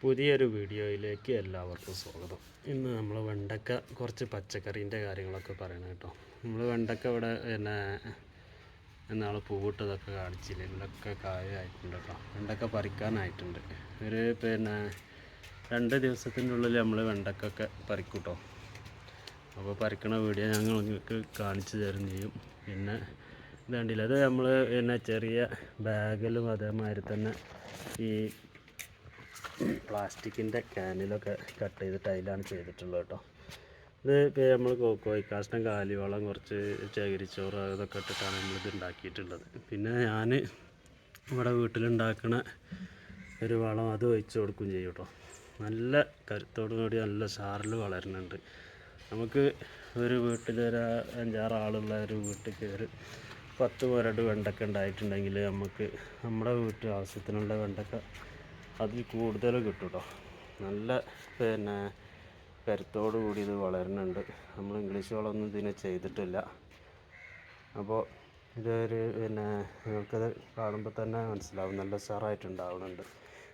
പുതിയൊരു വീഡിയോയിലേക്ക് എല്ലാവർക്കും സ്വാഗതം. ഇന്ന് നമ്മൾ വെണ്ടക്ക കുറച്ച് പച്ചക്കറീന്റെ കാര്യങ്ങളൊക്കെ പറയണം കേട്ടോ. നമ്മൾ വെണ്ടക്ക ഇവിടെ പിന്നെ എന്നാൾ പൂവിട്ടതൊക്കെ കാണിച്ചില്ല? ഇതിലൊക്കെ കായായിട്ടുണ്ട് കേട്ടോ. വെണ്ടക്ക പറിക്കാനായിട്ടുണ്ട്. ഒരു പിന്നെ രണ്ട് ദിവസത്തിന്റെ ഉള്ളിൽ നമ്മൾ വെണ്ടക്കൊക്കെ പറിക്കൂട്ടോ അപ്പോൾ പറിക്കണ വീഡിയോ ഞങ്ങൾ നിങ്ങൾക്ക് കാണിച്ചു തരും ചെയ്യും. പിന്നെ ഇത് കണ്ടില്ല അത് നമ്മൾ പിന്നെ ചെറിയ ബാഗിലും അതേമാതിരി തന്നെ ഈ പ്ലാസ്റ്റിക്കിന്റെ ക്യാനിലൊക്കെ കട്ട് ചെയ്തിട്ട് അതിലാണ് ചെയ്തിട്ടുള്ളത് കേട്ടോ. ഇത് നമ്മൾ കോഴിക്കാഷ്ടം കാലിവളം കുറച്ച് ചകിരിച്ചോറ് അതൊക്കെ ഇട്ടിട്ടാണ് നമ്മളിത് ഉണ്ടാക്കിയിട്ടുള്ളത്. പിന്നെ ഞാൻ ഇവിടെ വീട്ടിലുണ്ടാക്കണ ഒരു വളം അത് ഒഴിച്ച് കൊടുക്കുകയും ചെയ്യും കേട്ടോ. നല്ല കരുത്തോടു കൂടി നല്ല സാറിൽ വളരുന്നുണ്ട്. നമുക്ക് ഒരു വീട്ടിൽ ഒരു അഞ്ചാറ് ആളുള്ള ഒരു വീട്ടിൽ ഒരു പത്ത് പേരുടെ വെണ്ടക്ക ഉണ്ടായിട്ടുണ്ടെങ്കിൽ നമുക്ക് നമ്മുടെ വീട്ടിൽ ആവശ്യത്തിനുള്ള വെണ്ടക്ക അതിൽ കൂടുതൽ കിട്ടും കേട്ടോ നല്ല പിന്നെ കരുത്തോടു കൂടി ഇത് വളരുന്നുണ്ട്. നമ്മൾ ഇംഗ്ലീഷ് വളമൊന്നും ഇതിനെ ചെയ്തിട്ടില്ല. അപ്പോൾ ഇതൊരു പിന്നെ നിങ്ങൾക്കത് കാണുമ്പോൾ തന്നെ മനസ്സിലാവും. നല്ല ഉഷാറായിട്ടുണ്ടാവുന്നുണ്ട്.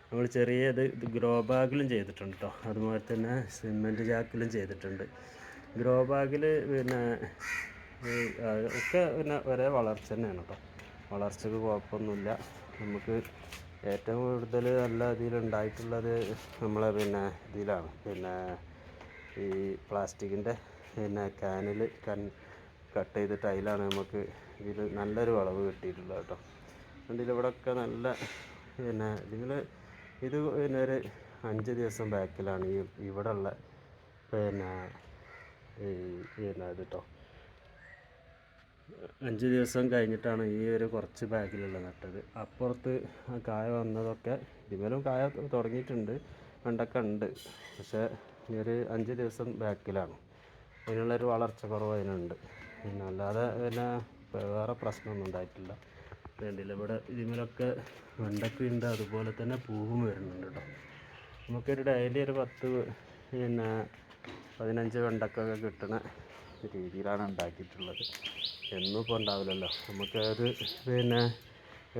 നമ്മൾ ചെറിയ ഇത് ഗ്രോ ബാഗിലും ചെയ്തിട്ടുണ്ട് കേട്ടോ. അതുപോലെ തന്നെ സിമെന്റ് ചാക്കിലും ചെയ്തിട്ടുണ്ട്. ഗ്രോ ബാഗിൽ പിന്നെ ഒക്കെ പിന്നെ ഒരേ വളർച്ച തന്നെയാണ് കേട്ടോ. വളർച്ചക്ക് കുഴപ്പമൊന്നുമില്ല. നമുക്ക് ഏറ്റവും കൂടുതൽ നല്ല ഇതിലുണ്ടായിട്ടുള്ളത് നമ്മളെ പിന്നെ ഇതിലാണ്. പിന്നെ ഈ പ്ലാസ്റ്റിക്കിന്റെ പിന്നെ ക്യാനിൽ കൺ കട്ട് ചെയ്തിട്ട് അതിലാണ് നമുക്ക് ഇതിൽ നല്ലൊരു വളവ് കിട്ടിയിട്ടുള്ളത് കേട്ടോ. അതിൽ ഇവിടെയൊക്കെ നല്ല പിന്നെ ഇതിൽ ഇത് പിന്നെ ഒരു അഞ്ച് ദിവസം ബാക്കിലാണ് ഈ ഇവിടെ ഉള്ള പിന്നെ ഈ പിന്നെ ഇത് കേട്ടോ. അഞ്ച് ദിവസം കഴിഞ്ഞിട്ടാണ് ഈ ഒരു കുറച്ച് ബാഗിലുള്ള നട്ടത്. അപ്പുറത്ത് ആ കായ വന്നതൊക്കെ ഇതിമേലും കായ തുടങ്ങിയിട്ടുണ്ട്. വെണ്ടക്ക ഉണ്ട്. പക്ഷേ ഈ ഒരു അഞ്ച് ദിവസം ബാക്കിലാണ്. അതിനുള്ളൊരു വളർച്ച കുറവ് അതിനുണ്ട്. പിന്നെ അല്ലാതെ പിന്നെ വേറെ പ്രശ്നമൊന്നും ഉണ്ടായിട്ടില്ല. വേണ്ടില്ല ഇവിടെ ഇതിമേലൊക്കെ വെണ്ടക്ക ഉണ്ട്. അതുപോലെ തന്നെ പൂവും വരുന്നുണ്ട് കേട്ടോ. നമുക്കൊരു ഡെയിലി ഒരു പത്ത് പിന്നെ പതിനഞ്ച് വെണ്ടക്കൊക്കെ കിട്ടുന്ന രീതിയിലാണ് ഉണ്ടാക്കിയിട്ടുള്ളത്. എന്നും ഇപ്പോൾ ഉണ്ടാവില്ലല്ലോ. നമുക്കത് പിന്നെ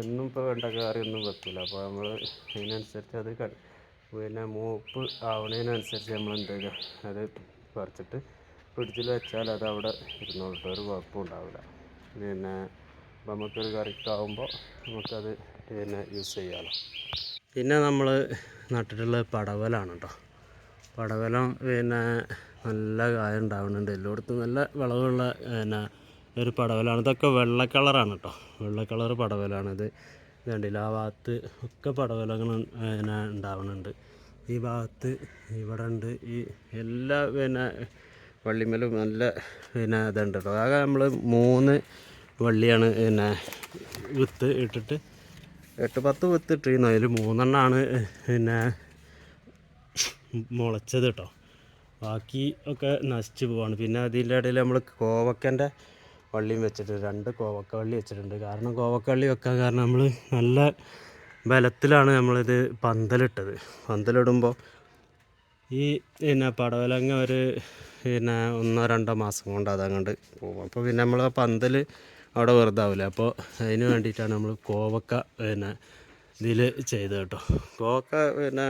എന്നും ഇപ്പോൾ വേണ്ട കറിയൊന്നും വെക്കില്ല അപ്പോൾ നമ്മൾ അതിനനുസരിച്ച് അത് പിന്നെ മൂപ്പ് ആവണതിനനുസരിച്ച് നമ്മൾ എന്ത് ചെയ്യുക അത് പറിച്ചിട്ട് ഫ്രിഡ്ജിൽ വെച്ചാൽ അത് അവിടെ ഇരുന്നോട്ട് ഒരു കുഴപ്പം ഉണ്ടാവില്ല. പിന്നെ നമുക്കൊരു കറിക്കാവുമ്പോൾ നമുക്കത് പിന്നെ യൂസ് ചെയ്യാമല്ലോ പിന്നെ നമ്മൾ നട്ടിട്ടുള്ള പടവലാണ് കേട്ടോ പടവലം പിന്നെ നല്ല കായ ഉണ്ടാവുന്നുണ്ട്. എല്ലായിടത്തും നല്ല വിളവുള്ള പിന്നെ ഒരു പടവലാണ്. ഇതൊക്കെ വെള്ള കളറാണ് കേട്ടോ വെള്ള കളർ പടവലാണ് ഇത് ഇത് കണ്ടില്ല ആ ഭാഗത്ത് ഒക്കെ പടവലങ്ങൾ പിന്നെ ഉണ്ടാവുന്നുണ്ട്. ഈ ഭാഗത്ത് ഇവിടെ ഉണ്ട്. ഈ എല്ലാ പിന്നെ വള്ളിമേലും നല്ല പിന്നെ ഇതുണ്ട് കേട്ടോ ആകെ നമ്മൾ മൂന്ന് വള്ളിയാണ് പിന്നെ വിത്ത് ഇട്ടിട്ട് എട്ട് പത്ത് വിത്ത് ഇട്ടിരുന്നു. അതിൽ മൂന്നെണ്ണമാണ് പിന്നെ മുളച്ചത് കേട്ടോ ബാക്കി ഒക്കെ നശിച്ചു പോവാണ്. പിന്നെ അതിന്റെ ഇടയിൽ നമ്മൾ കോവക്കന്റെ വള്ളിയും വെച്ചിട്ടുണ്ട് രണ്ട് കോവക്ക വള്ളി വെച്ചിട്ടുണ്ട്. കാരണം കോവക്ക വള്ളി വെക്കാൻ കാരണം നമ്മൾ നല്ല ബലത്തിലാണ് നമ്മളിത് പന്തലിട്ടത്. പന്തലിടുമ്പോൾ ഈ പിന്നെ പടവലങ്ങ ഒരു പിന്നെ ഒന്നോ രണ്ടോ മാസം കൊണ്ട് അതങ്ങോട്ട് പോകും. അപ്പോൾ പിന്നെ നമ്മൾ പന്തൽ അവിടെ വെറുതെ ആവില്ല അപ്പോൾ അതിന് വേണ്ടിയിട്ടാണ് നമ്മൾ കോവക്ക പിന്നെ ഇതിൽ ചെയ്തത് കേട്ടോ. കോവക്ക പിന്നെ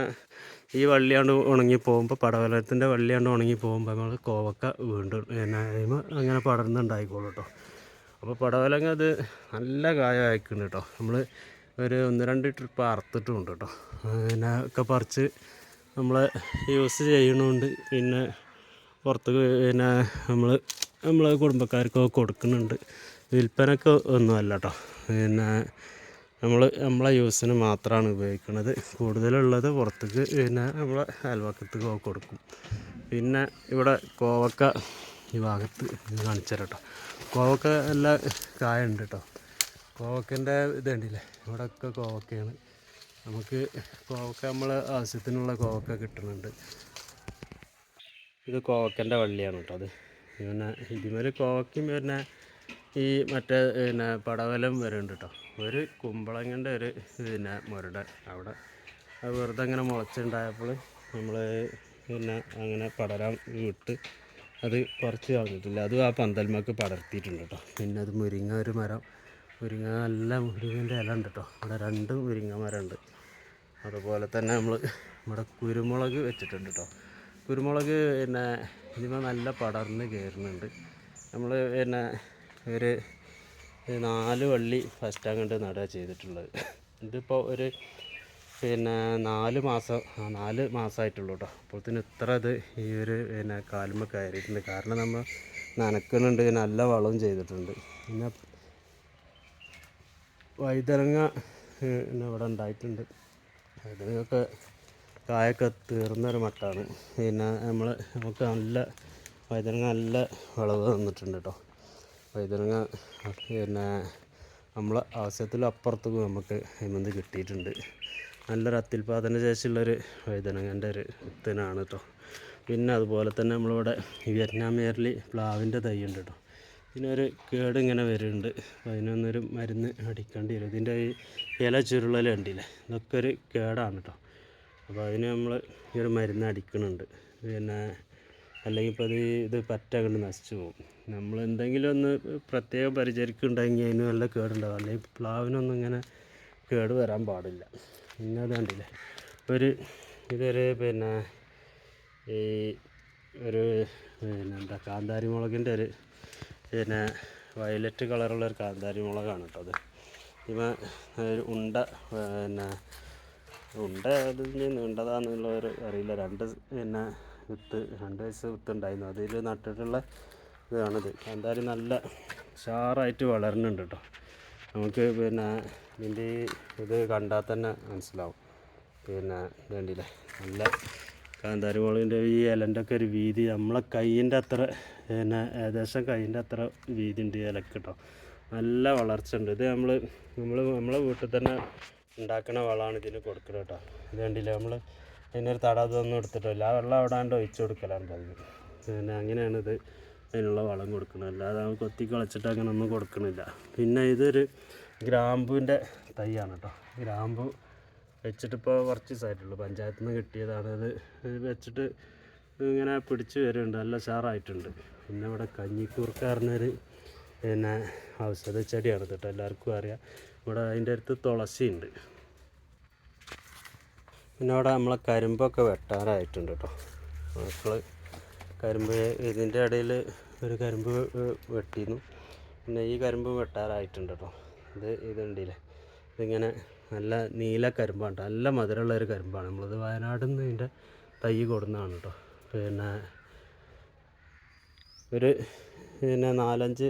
ഈ വള്ളിയാണ്ട് ഉണങ്ങി പോകുമ്പോൾ പടവലത്തിന്റെ വള്ളിയാണ്ട് ഉണങ്ങി പോകുമ്പോൾ നമ്മൾ കോവക്ക വീണ്ടും അങ്ങനെ പടർന്നുണ്ടായിക്കോളും കേട്ടോ അപ്പോൾ പടവലങ്ങ അത് നല്ല കായ കേട്ടോ നമ്മൾ ഒരു ഒന്ന് രണ്ട് ട്രിപ്പ് അറുത്തിട്ടുമുണ്ട് കേട്ടോ പിന്നെ ഒക്കെ പറിച്ച് നമ്മൾ യൂസ് ചെയ്യണമുണ്ട് പിന്നെ പുറത്ത് പിന്നെ നമ്മൾ നമ്മളെ കുടുംബക്കാർക്കൊക്കെ കൊടുക്കുന്നുണ്ട് വിൽപ്പനക്ക് ഒന്നുമല്ല കേട്ടോ പിന്നെ നമ്മൾ നമ്മളെ യൂസിന് മാത്രമാണ് ഉപയോഗിക്കുന്നത് കൂടുതലുള്ളത് പുറത്തേക്ക് പിന്നെ നമ്മളെ അയൽവക്കത്തേക്ക് കൊടുക്കും. പിന്നെ ഇവിടെ കോവക്ക ഈ ഭാഗത്ത് കാണിച്ചു കേട്ടോ. കോവക്ക എല്ലാ കായ ഉണ്ട് കേട്ടോ. കോവക്കന്റെ ഇത് കണ്ടില്ലേ? ഇവിടെയൊക്കെ കോവക്കയാണ്. നമുക്ക് കോവക്ക നമ്മൾ ആവശ്യത്തിനുള്ള കോവക്ക കിട്ടുന്നുണ്ട്. ഇത് കോവക്കന്റെ വള്ളിയാണ് കേട്ടോ അത്. പിന്നെ ഇതിമേൽ കോവക്കയും പിന്നെ ഈ മറ്റേ പിന്നെ പടവലം വരുന്നുണ്ട് കേട്ടോ. ഒരു കുമ്പളങ്ങന്റെ ഒരു പിന്നെ മുരട അവിടെ. അത് വെറുതെ അങ്ങനെ മുളച്ചുണ്ടായപ്പോൾ നമ്മൾ പിന്നെ അങ്ങനെ പടരാൻ വിട്ട് അത് കുറച്ച് കളഞ്ഞിട്ടില്ല. അത് ആ പന്തൽമക്ക് പടർത്തിയിട്ടുണ്ട് കേട്ടോ. പിന്നെ അത് മുരിങ്ങ ഒരു മരം. മുരിങ്ങ നല്ല മുരിങ്ങന്റെ ഇല ഉണ്ട് കേട്ടോ. അവിടെ രണ്ട് മുരിങ്ങ മരം ഉണ്ട് അതുപോലെ തന്നെ നമ്മൾ ഇവിടെ കുരുമുളക് വെച്ചിട്ടുണ്ട് കേട്ടോ. കുരുമുളക് പിന്നെ ഇതിപ്പോൾ നല്ല പടർന്ന് കയറുന്നുണ്ട്. നമ്മൾ പിന്നെ ഒരു നാല് വള്ളി ഫസ്റ്റ് അങ്ങോട്ട് നടുക ചെയ്തിട്ടുള്ളത്. ഇതിപ്പോൾ ഒരു പിന്നെ നാല് മാസം നാല് മാസമായിട്ടുള്ളൂ കേട്ടോ അപ്പോഴത്തേന് ഇത്ര ഇത് ഈ ഒരു പിന്നെ കാലുമ്മ കയറിയിട്ടുണ്ട്. കാരണം നമ്മൾ നനക്കുന്നുണ്ട് നല്ല വളവും ചെയ്തിട്ടുണ്ട്. പിന്നെ വൈതരങ്ങ പിന്നെ ഇവിടെ ഉണ്ടായിട്ടുണ്ട്. വൈതരങ്ങയൊക്കെ കായൊക്കെ തീർന്നൊരു മട്ടാണ്. പിന്നെ നമ്മൾ നമുക്ക് നല്ല വൈതരങ്ങ നല്ല വിളവ് തന്നിട്ടുണ്ട് കേട്ടോ വൈതരങ്ങ പിന്നെ നമ്മളെ ആവശ്യത്തിലും അപ്പുറത്തേക്ക് നമുക്ക് അതിൽ കിട്ടിയിട്ടുണ്ട്. നല്ലൊരു അത്യുൽപാദന ശേഷിയുള്ളൊരു വൈതനങ്ങന്റെ ഒരു വിത്തിനാണ് കേട്ടോ പിന്നെ അതുപോലെ തന്നെ നമ്മളിവിടെ വിയറ്റ്നാം മേറിൽ പ്ലാവിന്റെ തൈ ഉണ്ട് കേട്ടോ ഇതിനൊരു കേട് ഇങ്ങനെ വരുന്നുണ്ട്. അപ്പോൾ അതിനൊന്നൊരു മരുന്ന് അടിക്കേണ്ടി വരും. ഇതിന്റെ ഈ ഇല ചുരുളൽ കണ്ടില്ലേ? ഇതൊക്കെ ഒരു കേടാണ് കേട്ടോ അപ്പോൾ അതിന് നമ്മൾ ഈ ഒരു മരുന്ന് അടിക്കുന്നുണ്ട്. പിന്നെ അല്ലെങ്കിൽ ഇപ്പോൾ അത് ഇത് പറ്റ അങ്ങോട്ട് നശിച്ചു പോകും. നമ്മൾ എന്തെങ്കിലും ഒന്ന് പ്രത്യേകം പരിചരിക്കുന്നുണ്ടെങ്കിൽ അതിന് നല്ല കേടുണ്ടാവും. അല്ലെങ്കിൽ പ്ലാവിനൊന്നും ഇങ്ങനെ കേട് വരാൻ പാടില്ല. പിന്നെ അത് കണ്ടില്ലേ? ഒരു ഇതൊരു പിന്നെ ഈ ഒരു പിന്നെ എന്താ കാന്താരി മുളകിന്റെ ഒരു പിന്നെ വയലറ്റ് കളറുള്ള ഒരു കാന്താരി മുളകാണ് കേട്ടോ അത്. ഇവ ഒരു ഉണ്ട പിന്നെ ഉണ്ട അത് നീണ്ടതാന്നുള്ള ഒരു അറിയില്ല. രണ്ട് പിന്നെ വിത്ത് രണ്ട് വയസ്സ് വിത്ത് ഉണ്ടായിരുന്നു അതിൽ നട്ടിട്ടുള്ള ഇതാണിത്. എന്തായാലും നല്ല ഷാറായിട്ട് വളരുന്നുണ്ട് കേട്ടോ നമുക്ക് പിന്നെ ഇതിന്റെ ഇത് കണ്ടാൽ തന്നെ മനസ്സിലാവും. പിന്നെ വേണ്ടിയില്ലേ നല്ല കാന്താരി മുളകിന്റെ ഈ ഇലന്റെ ഒക്കെ ഒരു വീതി നമ്മളെ കൈയിന്റെ അത്ര പിന്നെ ഏകദേശം കൈയിന്റെ അത്ര വീതി ഉണ്ട് ഈ ഇലക്ക് കേട്ടോ നല്ല വളർച്ച ഉണ്ട് ഇത് നമ്മൾ നമ്മൾ നമ്മളെ വീട്ടിൽ തന്നെ ഉണ്ടാക്കുന്ന വളമാണ് ഇതിന് കൊടുക്കുന്നത് കേട്ടോ ഇത് കണ്ടില്ലേ? നമ്മൾ അതിനൊരു തടാതൊന്നും എടുത്തിട്ടില്ല. ആ വെള്ളം അവിടെ ആണ്ട് ഒഴിച്ചു കൊടുക്കലാണ് പതിവ്. പിന്നെ അങ്ങനെയാണ് ഇത് അതിനുള്ള വളം കൊടുക്കുന്നത് അല്ലാതെ കൊത്തി കളച്ചിട്ട് അങ്ങനെ ഒന്നും കൊടുക്കണില്ല. പിന്നെ ഇതൊരു ഗ്രാമ്പുവിന്റെ തൈയാണ് കേട്ടോ ഗ്രാമ്പു വെച്ചിട്ടിപ്പോൾ കുറച്ച് ദിവസമായിട്ടുള്ളൂ. പഞ്ചായത്തിൽ നിന്ന് കിട്ടിയതാണ്. അത് വെച്ചിട്ട് ഇങ്ങനെ പിടിച്ച് വരുന്നുണ്ട്. നല്ല ഷാറായിട്ടുണ്ട് പിന്നെ ഇവിടെ കഞ്ഞിക്കൂർക്കാരനൊരു പിന്നെ ഔഷധ ചെടിയാണ് കേട്ടോ എല്ലാവർക്കും അറിയാം. ഇവിടെ അതിന്റെ അടുത്ത് തുളസി ഉണ്ട് പിന്നെ അവിടെ നമ്മളെ കരിമ്പൊക്കെ വെട്ടാറായിട്ടുണ്ട് കേട്ടോ. മക്കൾ കരിമ്പ് ഇതിന്റെ ഇടയിൽ ഒരു കരിമ്പ് വെട്ടിയിരുന്നു പിന്നെ ഈ കരിമ്പ് വെട്ടാറായിട്ടുണ്ട് കേട്ടോ. ഇത് ഇതുണ്ടല്ലേ. ഇതിങ്ങനെ നല്ല നീല കരിമ്പാണ്. നല്ല മധുരമുള്ള ഒരു കരിമ്പാണ്. നമ്മളിത് വയനാട്ടിൽ നിന്ന് ഇതിന്റെ തൈ കൊടുന്നതാണ് കേട്ടോ. പിന്നെ ഒരു പിന്നെ നാലഞ്ച്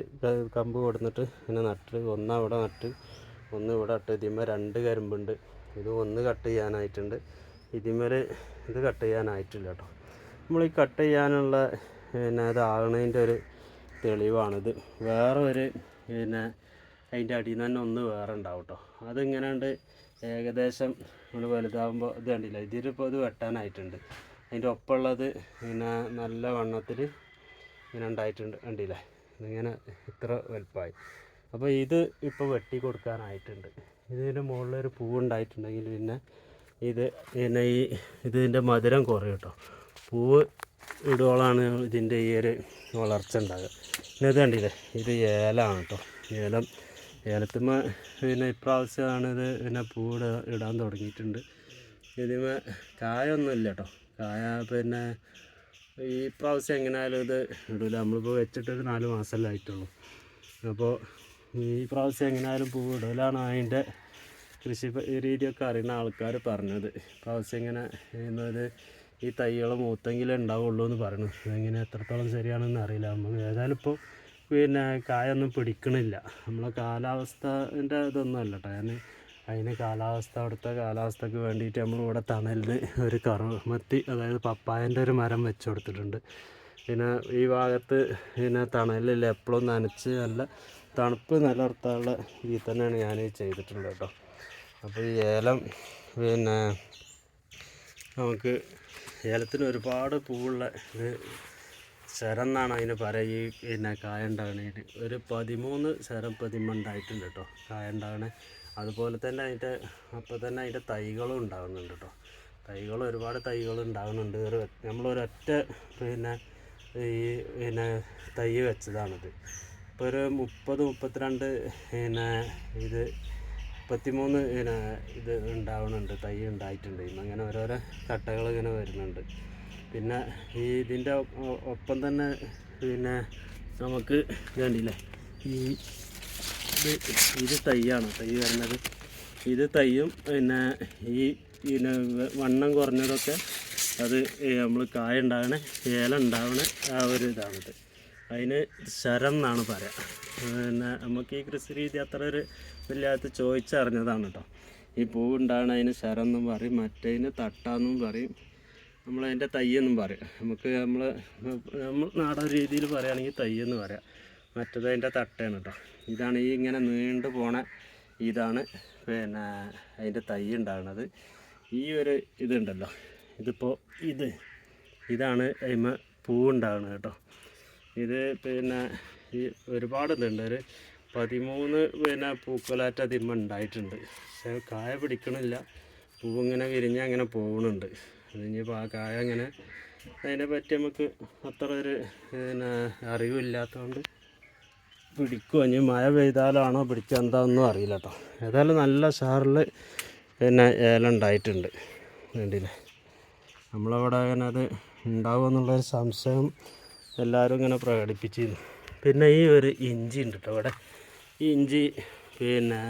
കമ്പ് കൊടുത്തിട്ട് പിന്നെ നട്ട് ഒന്ന് അവിടെ നട്ട് ഒന്ന് ഇവിടെ നട്ട് ഇതിന്മേൽ രണ്ട് കരിമ്പുണ്ട്. ഇത് ഒന്ന് കട്ട് ചെയ്യാനായിട്ടുണ്ട്. ഇതിന്മേൽ ഇത് കട്ട് ചെയ്യാനായിട്ടില്ല കേട്ടോ നമ്മൾ ഈ കട്ട് ചെയ്യാനുള്ള പിന്നെ ഇതാകണതിന്റെ ഒരു തെളിവാണിത്. വേറെ ഒരു പിന്നെ അതിന്റെ അടിയിൽ നിന്ന് തന്നെ ഒന്ന് വേറെ ഉണ്ടാവും കേട്ടോ അതിങ്ങനെ ഏകദേശം നമ്മൾ വലുതാകുമ്പോൾ ഇത് കണ്ടില്ല? ഇതിലിപ്പോൾ ഇത് വെട്ടാനായിട്ടുണ്ട്. അതിന്റെ ഒപ്പമുള്ളത് പിന്നെ നല്ല വണ്ണത്തിൽ ഇങ്ങനെ ഉണ്ടായിട്ടുണ്ട് കണ്ടില്ലേ? ഇതിങ്ങനെ ഇത്ര വലുപ്പമായി അപ്പോൾ ഇത് ഇപ്പോൾ വെട്ടി കൊടുക്കാനായിട്ടുണ്ട്. ഇതിന്റെ മുകളിലൊരു പൂവ് ഉണ്ടായിട്ടുണ്ടെങ്കിൽ പിന്നെ ഇത് പിന്നെ ഈ ഇതിന്റെ മധുരം കുറയും കേട്ടോ. പൂവ് ഇടുവോളാണ് ഇതിന്റെ ഈ ഒരു വളർച്ച ഉണ്ടാകുക പിന്നെ ഇത് കണ്ടില്ലേ? ഇത് ഏലമാണ് കേട്ടോ. ഏലം ഏലത്തുമ്മ പിന്നെ ഇപ്രാവശ്യമാണ് ഇത് പിന്നെ പൂവ് ഇടാൻ തുടങ്ങിയിട്ടുണ്ട്. ഇതിമേ കായൊന്നുമില്ല കേട്ടോ. കായ പിന്നെ ഈ പ്രാവശ്യം എങ്ങനെയായാലും ഇത് ഇടില്ല നമ്മളിപ്പോൾ വെച്ചിട്ടൊരു നാല് മാസമല്ലേ ആയിട്ടുള്ളൂ. അപ്പോൾ ഈ പ്രാവശ്യം എങ്ങനെയായാലും പൂവ് ഇടലാണ് അതിന്റെ കൃഷി രീതിയൊക്കെ അറിയുന്ന ആൾക്കാർ പറഞ്ഞത്. പ്രാവശ്യം ഇങ്ങനെ ചെയ്യുന്നത് ഈ തൈകൾ മൂത്തെങ്കിലേ ഉണ്ടാവുള്ളൂ എന്ന് പറഞ്ഞു അതെങ്ങനെ എത്രത്തോളം ശരിയാണെന്ന് അറിയില്ല. നമ്മൾ ഏതായാലും ഇപ്പോൾ പിന്നെ കായൊന്നും പിടിക്കണില്ല. നമ്മളെ കാലാവസ്ഥന്റെ ഇതൊന്നും അല്ല കേട്ടോ ഞാൻ അതിന് കാലാവസ്ഥ അവിടുത്തെ കാലാവസ്ഥക്ക് വേണ്ടിയിട്ട് നമ്മൾ ഇവിടെ തണലിന് ഒരു കറുമത്തി അതായത് പപ്പായന്റെ ഒരു മരം വെച്ച് കൊടുത്തിട്ടുണ്ട്. പിന്നെ ഈ ഭാഗത്ത് പിന്നെ തണലിൽ എപ്പോഴും നനച്ച് നല്ല തണുപ്പ് നിലനിർത്താനുള്ള രീതി തന്നെയാണ് ഞാൻ ചെയ്തിട്ടുള്ളത് കേട്ടോ അപ്പോൾ ഈ ഏലം പിന്നെ നമുക്ക് ഏലത്തിന് ഒരുപാട് പൂവുള്ള ഇത് ശരം എന്നാണ് അതിന് പറയുക ഈ പിന്നെ കായ ഒരു പതിമൂന്ന് ശരം പതിമണ്ടായിട്ടുണ്ട് കേട്ടോ കായ ഉണ്ടാകണേ അതുപോലെ തന്നെ അതിന്റെ അപ്പോൾ തന്നെ അതിന്റെ തൈകളും ഉണ്ടാകുന്നുണ്ട് കേട്ടോ തൈകൾ ഒരുപാട് തൈകൾ ഉണ്ടാകുന്നുണ്ട് ഒരു നമ്മളൊരൊറ്റ പിന്നെ ഈ പിന്നെ തൈ വെച്ചതാണിത്. ഇപ്പോൾ ഒരു മുപ്പത് മുപ്പത്തിരണ്ട് പിന്നെ ഇത് മുപ്പത്തിമൂന്ന് പിന്നെ ഇത് ഉണ്ടാവുന്നുണ്ട് തൈ ഉണ്ടായിട്ടുണ്ട്. അങ്ങനെ ഓരോരോ കട്ടകൾ ഇങ്ങനെ വരുന്നുണ്ട്. പിന്നെ ഈ ഇതിന്റെ ഒപ്പം തന്നെ പിന്നെ നമുക്ക് കണ്ടില്ലേ? ഈ ഇത് ഇത് തൈയാണ്. തൈ വരുന്നത്. ഇത് തൈയും പിന്നെ ഈ പിന്നെ വണ്ണം കുറഞ്ഞതൊക്കെ അത് നമ്മൾ കായ ഉണ്ടാകണേ ഏല ഉണ്ടാവണ ആ ഒരു ഇതാണിത്. അതിന് ശരം എന്നാണ് പറയാം. പിന്നെ നമുക്ക് ഈ കൃഷി രീതി അത്ര ഒരു വല്ലാത്ത ചോദിച്ചറിഞ്ഞതാണ് കേട്ടോ ഈ പൂ ഉണ്ടാകണ അതിന് ശരം എന്നും പറയും മറ്റേതിന് തട്ടാന്നും പറയും നമ്മളതിന്റെ തയ്യെന്നും പറയും. നമുക്ക് നമ്മൾ നമ്മൾ നാടൻ രീതിയിൽ പറയുകയാണെങ്കിൽ തയ്യെന്ന് പറയാം. മറ്റത് അതിന്റെ തട്ടയാണ് കേട്ടോ ഇതാണ് ഈ ഇങ്ങനെ നീണ്ടു പോണ ഇതാണ് പിന്നെ അതിന്റെ തൈ ഉണ്ടാകുന്നത്. ഈ ഒരു ഇതുണ്ടല്ലോ. ഇതിപ്പോൾ ഇത്. ഇതാണ് അതിമ പൂവുണ്ടാകുന്നത് കേട്ടോ ഇത് പിന്നെ ഒരുപാട് ഇതുണ്ട്. ഒരു പതിമൂന്ന് പിന്നെ പൂക്കലാറ്റ തിന്മ ഉണ്ടായിട്ടുണ്ട് പക്ഷേ കായ പിടിക്കണില്ല. പൂവിങ്ങനെ വിരിഞ്ഞ് അങ്ങനെ പോകുന്നുണ്ട് അതിനിപ്പോൾ ആ കായ അങ്ങനെ അതിനെ പറ്റി നമുക്ക് അത്ര ഒരു പിന്നെ അറിവില്ലാത്തതുകൊണ്ട് പിടിക്കുമോ ഇനി മഴ പെയ്താലാണോ പിടിക്കുക എന്താണെന്നും അറിയില്ല കേട്ടോ ഏതായാലും നല്ല ഷാറിൽ പിന്നെ ഏലം ഉണ്ടായിട്ടുണ്ട് വേണ്ടിയില്ലേ നമ്മളവിടെ അങ്ങനെ അത് ഉണ്ടാവുമെന്നുള്ളൊരു സംശയം എല്ലാവരും ഇങ്ങനെ പ്രകടിപ്പിച്ചിരുന്നു. പിന്നെ ഈ ഒരു ഇഞ്ചി ഉണ്ട് കേട്ടോ ഇവിടെ. ഈ ഇഞ്ചി പിന്നെ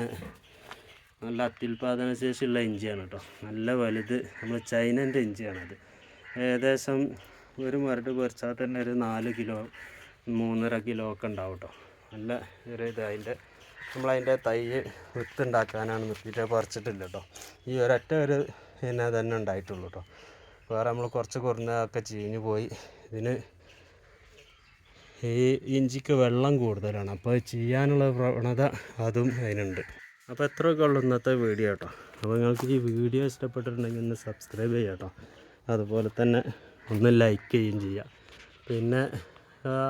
നല്ല അത്യുൽപാദന ശേഷിയുള്ള ഇഞ്ചിയാണ് കേട്ടോ. നല്ല വലുത് നമ്മൾ ചൈനന്റെ ഇഞ്ചിയാണത് ഏകദേശം ഒരു മരട് പറിച്ചാൽ തന്നെ ഒരു നാല് കിലോ മൂന്നര കിലോ ഒക്കെ ഉണ്ടാവും കേട്ടോ. നല്ല ഒരു ഇത് അതിന്റെ നമ്മളതിന്റെ തൈ വിത്തുണ്ടാക്കാനാണ് നിർത്തിയിട്ട് പറിച്ചിട്ടില്ല കേട്ടോ. ഈ ഒരൊറ്റ ഒരു പിന്നെ തന്നെ ഉണ്ടായിട്ടുള്ളൂ കേട്ടോ. വേറെ നമ്മൾ കുറച്ച് കുറഞ്ഞൊക്കെ ചീഞ്ഞു പോയി. ഇതിന് ഈ ഇഞ്ചിക്ക് വെള്ളം കൂടുതലാണ്. അപ്പോൾ ചെയ്യാനുള്ള പ്രവണത അതും അതിനുണ്ട്. അപ്പോൾ എത്രയൊക്കെ ഉള്ളൂ ഇന്നത്തെ വീഡിയോ കേട്ടോ. അപ്പോൾ നിങ്ങൾക്ക് ഈ വീഡിയോ ഇഷ്ടപ്പെട്ടിട്ടുണ്ടെങ്കിൽ ഒന്ന് സബ്സ്ക്രൈബ് ചെയ്യാം കേട്ടോ. അതുപോലെ തന്നെ ഒന്ന് ലൈക്ക് ചെയ്യുകയും ചെയ്യുക. പിന്നെ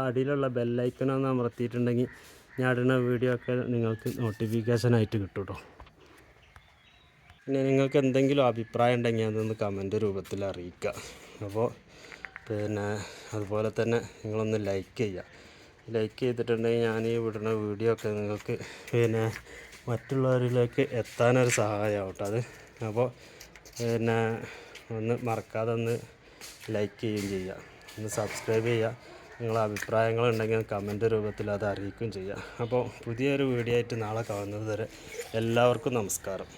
അടിയിലുള്ള ബെല്ലൈക്കണൊന്ന് അമർത്തിയിട്ടുണ്ടെങ്കിൽ ഞാൻ ഇടുന്ന വീഡിയോ ഒക്കെ നിങ്ങൾക്ക് നോട്ടിഫിക്കേഷനായിട്ട് കിട്ടും കേട്ടോ. പിന്നെ നിങ്ങൾക്ക് എന്തെങ്കിലും അഭിപ്രായം ഉണ്ടെങ്കിൽ അതൊന്ന് കമന്റ് രൂപത്തിൽ അറിയിക്കുക. അപ്പോൾ പിന്നെ അതുപോലെ തന്നെ നിങ്ങളൊന്ന് ലൈക്ക് ചെയ്യുക. ലൈക്ക് ചെയ്തിട്ടുണ്ടെങ്കിൽ ഞാൻ ഈ വിടുന്ന വീഡിയോ ഒക്കെ നിങ്ങൾക്ക് പിന്നെ മറ്റുള്ളവരിലേക്ക് എത്താനൊരു സഹായമാവട്ടെ. അത് അപ്പോൾ പിന്നെ ഒന്ന് മറക്കാതെ ഒന്ന് ലൈക്ക് ചെയ്യുകയും ചെയ്യുക. ഒന്ന് സബ്സ്ക്രൈബ് ചെയ്യുക. നിങ്ങളെ അഭിപ്രായങ്ങളുണ്ടെങ്കിൽ കമന്റ് രൂപത്തിൽ അത് അറിയിക്കുകയും ചെയ്യുക. അപ്പോൾ പുതിയൊരു വീഡിയോ ആയിട്ട് നാളെ കാണുന്നത് വരെ എല്ലാവർക്കും നമസ്കാരം.